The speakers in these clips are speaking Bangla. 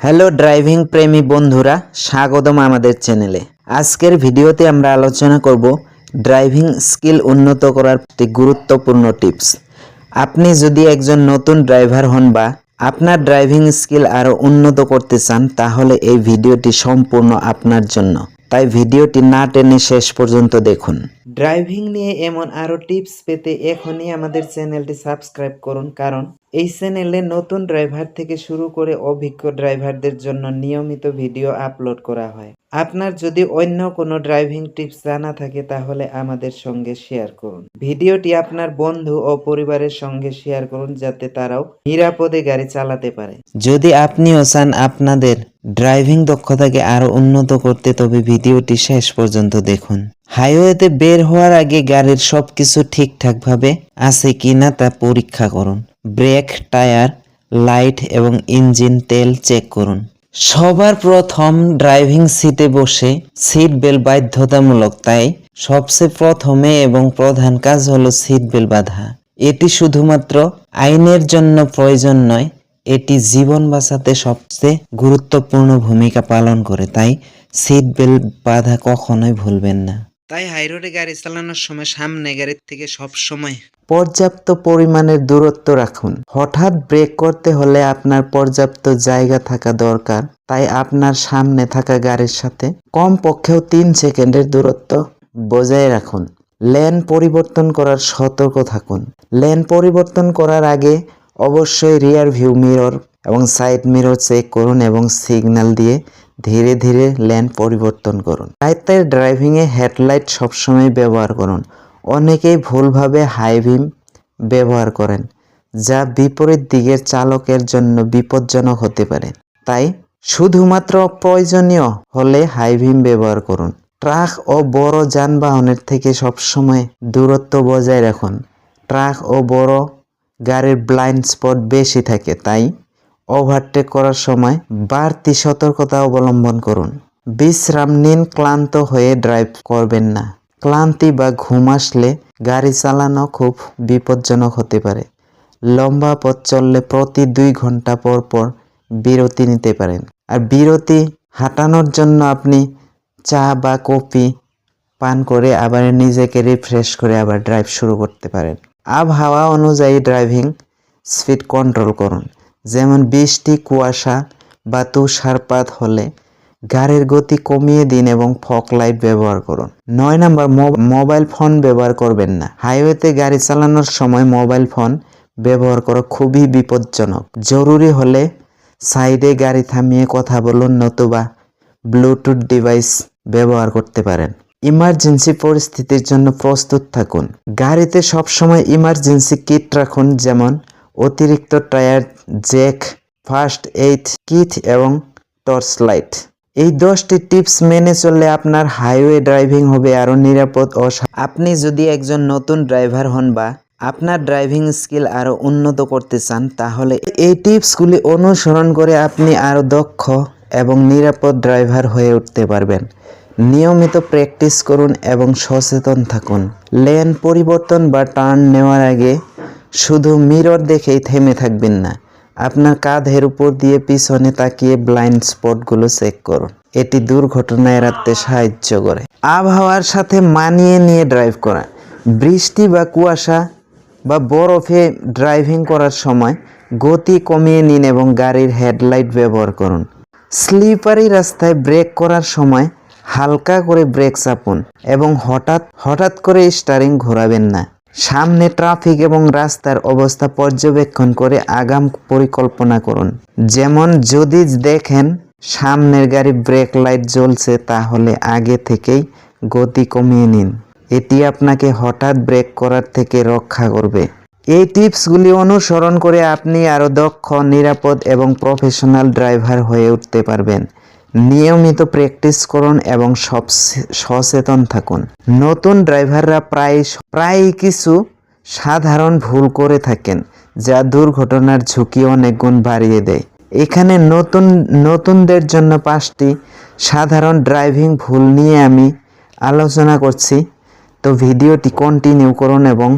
হ্যালো ড্রাইভিং প্রেমী বন্ধুরা, স্বাগতম আমাদের চ্যানেলে। আজকের ভিডিওতে আমরা আলোচনা করব ড্রাইভিং স্কিল উন্নত করার একটি গুরুত্বপূর্ণ টিপস। আপনি যদি একজন নতুন ড্রাইভার হন বা আপনার ড্রাইভিং স্কিল আরও উন্নত করতে চান, তাহলে এই ভিডিওটি সম্পূর্ণ আপনার জন্য। তাই ভিডিওটি না টেনে শেষ পর্যন্ত দেখুন। ড্রাইভিং নিয়ে এমন আরও টিপস পেতে এখনই আমাদের চ্যানেলটি সাবস্ক্রাইব করুন, কারণ এই চ্যানেলে নতুন ড্রাইভার থেকে শুরু করে অভিজ্ঞ ড্রাইভারদের জন্য নিয়মিত ভিডিও আপলোড করা হয়। আপনার যদি অন্য কোনো ড্রাইভিং টিপস জানা থাকে, তাহলে আমাদের সঙ্গে শেয়ার করুন। ভিডিওটি আপনার বন্ধু ও পরিবারের সঙ্গে শেয়ার করুন, যাতে তারাও নিরাপদে গাড়ি চালাতে পারে। যদি আপনিও চান আপনাদের ড্রাইভিং দক্ষতাকে আরও উন্নত করতে, তবে ভিডিওটি শেষ পর্যন্ত দেখুন। হাইওয়েতে বের হওয়ার আগে গাড়ির সবকিছু ঠিকঠাকভাবে আছে কিনা তা পরীক্ষা করুন। ব্রেক, টায়ার, লাইট এবং ইঞ্জিন তেল চেক করুন। সবার প্রথম ড্রাইভিং সিটে বসে সিট বেল্ট বাধ্যতামূলক, তাই সবচেয়ে প্রথমে এবং প্রধান কাজ হলো সিট বেল্ট বাঁধা। এটি শুধুমাত্র আইনের জন্য প্রয়োজন নয়, এটি জীবন বাঁচাতে সবচেয়ে গুরুত্বপূর্ণ ভূমিকা পালন করে, তাই সিট বেল্ট বাঁধা কখনোই ভুলবেন না। তাই হাইরোডে গাড়ি চালানোর সময় সামনে গাড়ির থেকে সব সময় পর্যাপ্ত পরিমাণের দূরত্ব রাখুন। হঠাৎ ব্রেক করতে হলে আপনার পর্যাপ্ত জায়গা থাকা দরকার। তাই আপনার সামনে থাকা গাড়ির সাথে কম পক্ষেও তিন সেকেন্ডের দূরত্ব বজায় রাখুন। লেন পরিবর্তন করার সতর্ক থাকুন। লেন পরিবর্তন করার আগে অবশ্যই রিয়ার ভিউ মিরর এবং সাইড মিরর চেক করুন এবং সিগন্যাল দিয়ে ধীরে ধীরে লেন পরিবর্তন করুন। রাইতের ড্রাইভিংয়ে হেডলাইট সবসময় ব্যবহার করুন। অনেকেই ভুলভাবে হাই বিম ব্যবহার করেন, যা বিপরীত দিকের চালকের জন্য বিপজ্জনক হতে পারে। তাই শুধুমাত্র প্রয়োজনীয় হলে হাই বিম ব্যবহার করুন। ট্রাক ও বড় যানবাহনের থেকে সবসময় দূরত্ব বজায় রাখুন। ট্রাক ও বড় গাড়ির ব্লাইন্ড স্পট বেশি থাকে, তাই ওভারটেক করার সময় বাড়তি সতর্কতা অবলম্বন করুন। বিশ্রাম নিন ক্লান্ত হয়ে ড্রাইভ করবেন না। ক্লান্তি বা ঘুম আসলে গাড়ি চালানো খুব বিপজ্জনক হতে পারে। লম্বা পথ চললে প্রতি দুই ঘণ্টা পর পর বিরতি নিতে পারেন। আর বিরতি হাঁটানোর জন্য আপনি চা বা কফি পান করে আবার নিজেকে রিফ্রেশ করে আবার ড্রাইভ শুরু করতে পারেন। আবহাওয়া অনুযায়ী ড্রাইভিং স্পিড কন্ট্রোল করুন। যেমন বৃষ্টি, কুয়াশা বা তুষারপাত হলে গাড়ির গতি কমিয়ে দিন এবং ফক লাইট ব্যবহার করুন। নয় নাম্বার মোবাইল ফোন ব্যবহার করবেন না। হাইওয়েতে গাড়ি চালানোর সময় মোবাইল ফোন ব্যবহার করা খুবই বিপজ্জনক। জরুরি হলে সাইডে গাড়ি থামিয়ে কথা বলুন নতুবা ব্লুটুথ ডিভাইস ব্যবহার করতে পারেন। ইমার্জেন্সি পরিস্থিতির জন্য প্রস্তুত থাকুন। গাড়িতে সবসময় ইমার্জেন্সি কিট রাখুন, যেমন অতিরিক্ত tyre, jack, first aid kit এবং টর্চ লাইট। এই দশটি টিপস মেনে চললে আপনার হাইওয়ে ড্রাইভিং হবে আরও নিরাপদ ও আপনি যদি একজন নতুন ড্রাইভার হন বা আপনার ড্রাইভিং স্কিল আরও উন্নত করতে চান, তাহলে এই টিপসগুলি অনুসরণ করে আপনি আরও দক্ষ এবং নিরাপদ ড্রাইভার হয়ে উঠতে পারবেন। নিয়মিত প্র্যাকটিস করুন এবং সচেতন থাকুন। লেন পরিবর্তন বা টার্ন নেওয়ার আগে শুধু মিরর দেখেই থেমে থাকবেন না, আপনার কাঁধের উপর দিয়ে পিছনে তাকিয়ে ব্লাইন্ড স্পটগুলো চেক করুন। এটি দুর্ঘটনা এড়াতে সাহায্য করে। আবহাওয়ার সাথে মানিয়ে নিয়ে ড্রাইভ করা। বৃষ্টি বা কুয়াশা বা বরফে ড্রাইভিং করার সময় গতি কমিয়ে নিন এবং গাড়ির হেডলাইট ব্যবহার করুন। স্লিপারি রাস্তায় ব্রেক করার সময় হালকা করে ব্রেক চাপুন এবং হঠাৎ হঠাৎ করে স্টারিং ঘোরাবেন না। সামনে ট্রাফিক এবং রাস্তার অবস্থা পর্যবেক্ষণ করে আগাম পরিকল্পনা করুন। যেমন, যদি দেখেন সামনের গাড়ি ব্রেক লাইট জ্বলছে, তাহলে আগে থেকেই গতি কমিয়ে নিন। এটি আপনাকে হঠাৎ ব্রেক করার থেকে রক্ষা করবে। এই টিপসগুলি অনুসরণ করে আপনি আরও দক্ষ, নিরাপদ এবং প্রফেশনাল ড্রাইভার হয়ে উঠতে পারবেন। নিয়মিত প্র্যাকটিস করুন এবং সব সচেতন থাকুন। নতুন ড্রাইভাররা প্রায় প্রায় কিছু সাধারণ ভুল করে থাকেন, যা দুর্ঘটনার ঝুঁকি অনেক গুণ বাড়িয়ে দেয়। এখানে নতুন, নতুনদের জন্য পাঁচটি সাধারণ ড্রাইভিং ভুল নিয়ে আমি আলোচনা করছি। তো ভিডিওটি কন্টিনিউ করুন এবং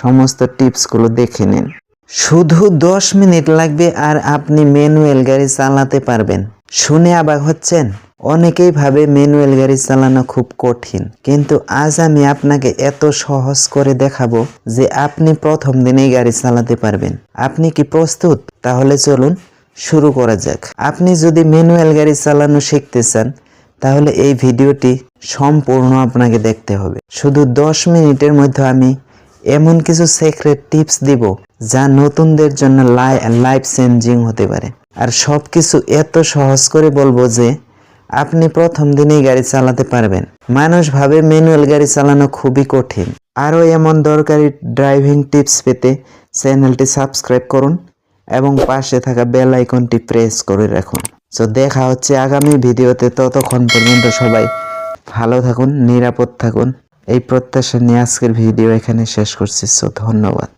সমস্ত টিপসগুলো দেখে নিন। শুধু দশ মিনিট লাগবে আর আপনি ম্যানুয়াল গাড়ি চালাতে পারবেন। শুনে অবাক হচ্ছেন? অনেকেই ভাবে ম্যানুয়াল গাড়ি চালানো খুব কঠিন। কিন্তু আজ আমি আপনাকে এত সহজ করে দেখাবো যে আপনি প্রথম দিনেই গাড়ি চালাতে পারবেন। আপনি কি প্রস্তুত? তাহলে চলুন শুরু করা যাক। আপনি যদি ম্যানুয়াল গাড়ি চালানো শিখতে চান, তাহলে এই ভিডিওটি সম্পূর্ণ আপনাকে দেখতে হবে। শুধু দশ মিনিটের মধ্যে আমি এমন কিছু সিক্রেট টিপস দিব যা নতুনদের জন্য লাইফ চেঞ্জিং হতে পারে। আর সব কিছু এত সহজ করে বলব যে, আপনি প্রথম দিনেই গাড়ি চালাতে পারবেন। মানুষ ভাবে ম্যানুয়াল গাড়ি চালানো খুবই কঠিন। আরও এমন দরকারি ড্রাইভিং টিপস পেতে চ্যানেলটি সাবস্ক্রাইব করুন এবং পাশে থাকা বেল আইকনটি প্রেস করে রাখুন। সো দেখা হচ্ছে আগামী ভিডিওতে। ততক্ষণ পর্যন্ত সবাই ভালো থাকুন, নিরাপদ থাকুন। এই প্রত্যাশা নিয়ে আজকের ভিডিও এখানে শেষ করছি সো ধন্যবাদ।